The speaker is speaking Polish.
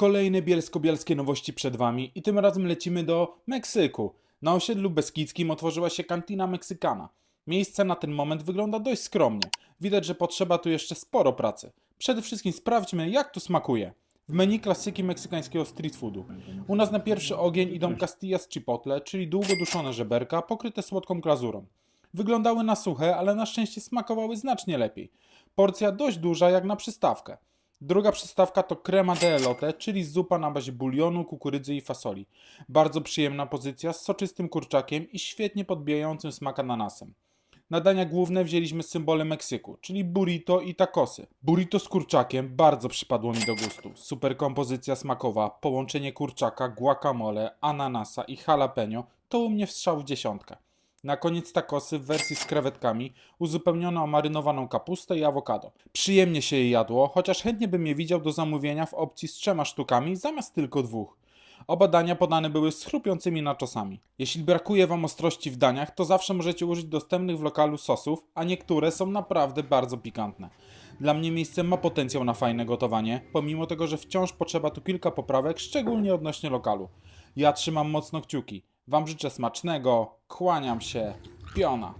Kolejne bielsko-bielskie nowości przed Wami i tym razem lecimy do Meksyku. Na osiedlu Beskidzkim otworzyła się kantina Meksykana. Miejsce na ten moment wygląda dość skromnie. Widać, że potrzeba tu jeszcze sporo pracy. Przede wszystkim sprawdźmy, jak to smakuje. W menu klasyki meksykańskiego street foodu. U nas na pierwszy ogień idą castillas chipotle, czyli długo duszone żeberka pokryte słodką glazurą. Wyglądały na suche, ale na szczęście smakowały znacznie lepiej. Porcja dość duża jak na przystawkę. Druga przystawka to crema de elote, czyli zupa na bazie bulionu, kukurydzy i fasoli. Bardzo przyjemna pozycja z soczystym kurczakiem i świetnie podbijającym smak ananasem. Na dania główne wzięliśmy symbole Meksyku, czyli burrito i tacosy. Burrito z kurczakiem bardzo przypadło mi do gustu. Super kompozycja smakowa, połączenie kurczaka, guacamole, ananasa i jalapeno to u mnie wstrzał w dziesiątkę. Na koniec tacosy w wersji z krewetkami, uzupełnione o marynowaną kapustę i awokado. Przyjemnie się je jadło, chociaż chętnie bym je widział do zamówienia w opcji z trzema sztukami zamiast tylko dwóch. Oba dania podane były z chrupiącymi naczosami. Jeśli brakuje Wam ostrości w daniach, to zawsze możecie użyć dostępnych w lokalu sosów, a niektóre są naprawdę bardzo pikantne. Dla mnie miejsce ma potencjał na fajne gotowanie, pomimo tego, że wciąż potrzeba tu kilka poprawek, szczególnie odnośnie lokalu. Ja trzymam mocno kciuki. Wam życzę smacznego, kłaniam się, piona.